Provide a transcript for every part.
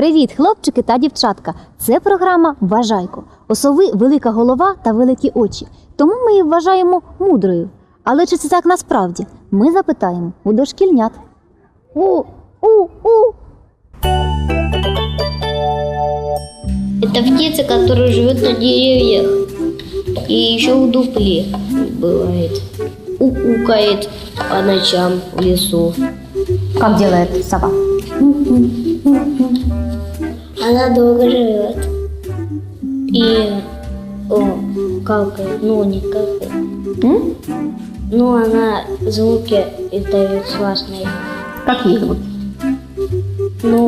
Привіт, хлопчики та дівчатка! Це програма Вважайко. У сови велика голова та великі очі. Тому ми її вважаємо мудрою. Але чи це так насправді? Ми запитаємо у дошкільнят. У, у, у. Это птица, которая живет на деревьях. И еще в дупле бывает. Укукает по ночам в лесу. Как делает сова? Она долго живет. И о, какает, ну не какает. М? Ну она звуки издает классные. Как їх звуть? Ну,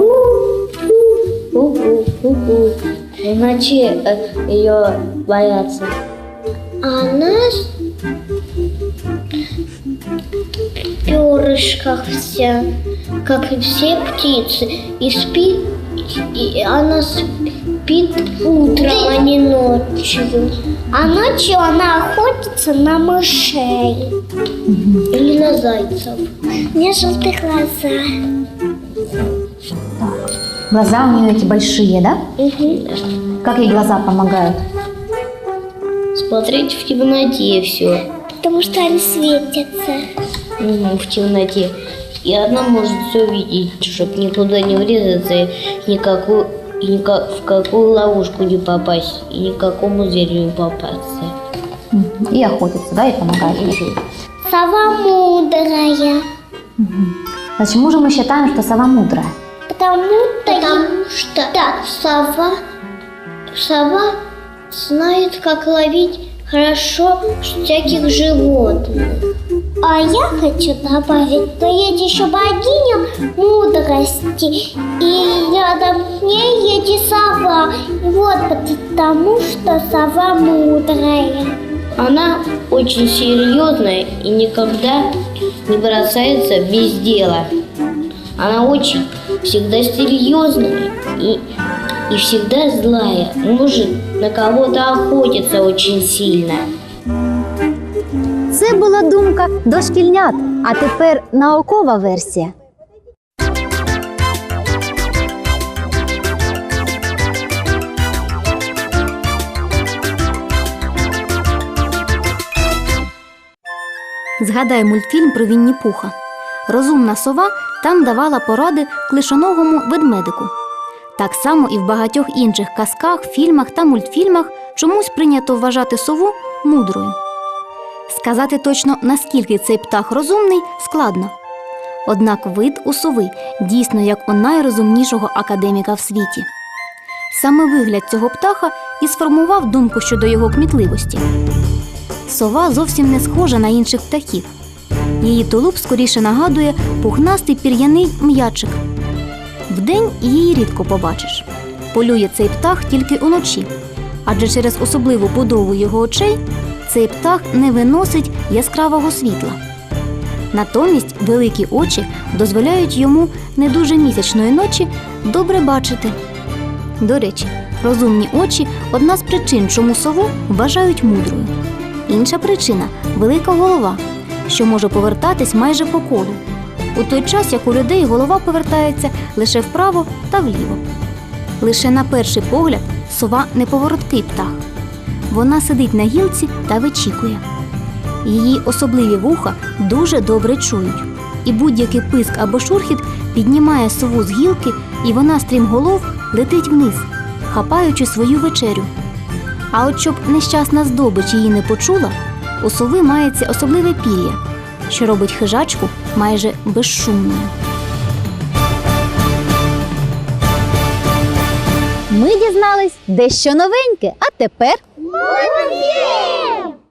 у-у, у-у. Иначе ее боятся. Она в перышках вся, как и все птицы. И спит, и она спит утром, а не ночью. А ночью она охотится на мышей. Или на зайцев. У меня желтые глаза. Глаза у нее эти большие, да? Как ей глаза помогают? Смотреть в темноте все. Потому что они светятся. Ну, в темноте. И одна может все видеть, чтобы никуда не врезаться, и никакую, и ника- в какую ловушку не попасть, и никакому зверю не попасться. И охотится, да, и помогает. Сова мудрая. Почему же мы считаем, что сова мудрая? Потому, Потому что Да. сова, сова знает, как ловить хорошо всяких животных. А я хочу добавить, что есть еще богиня мудрости, и рядом с ней есть сова. И вот потому, что сова мудрая. Она очень серьезная и никогда не бросается без дела. Она очень всегда серьезная и, и всегда злая. Может на кого-то охотиться очень сильно. Це була думка дошкільнят, а тепер наукова версія. Згадай мультфільм про Вінні Пуха. Розумна сова там давала поради клишоногому ведмедику. Так само і в багатьох інших казках, фільмах та мультфільмах чомусь прийнято вважати сову мудрою. Сказати точно, наскільки цей птах розумний, складно. Однак вид у сови дійсно як у найрозумнішого академіка в світі. Саме вигляд цього птаха і сформував думку щодо його кмітливості. Сова зовсім не схожа на інших птахів. Її тулуб скоріше нагадує пухнастий пір'яний м'ячик. Вдень її рідко побачиш. Полює цей птах тільки уночі, адже через особливу будову його очей цей птах не виносить яскравого світла. Натомість великі очі дозволяють йому не дуже місячної ночі добре бачити. До речі, розумні очі одна з причин, чому сову вважають мудрою. Інша причина велика голова, що може повертатись майже по колу, у той час як у людей голова повертається лише вправо та вліво. Лише на перший погляд сова неповороткий птах. Вона сидить на гілці та вичікує. Її особливі вуха дуже добре чують, і будь-який писк або шурхіт піднімає сову з гілки, і вона стрімголов летить вниз, хапаючи свою вечерю. А от щоб нещасна здобич її не почула, у сови мається особливе пір'я, що робить хижачку майже безшумною. Ми дізнались дещо новеньке, а тепер Muito bem!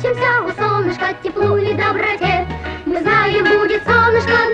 учимся у солнышка теплу и доброте. Мы знаем, будет солнышко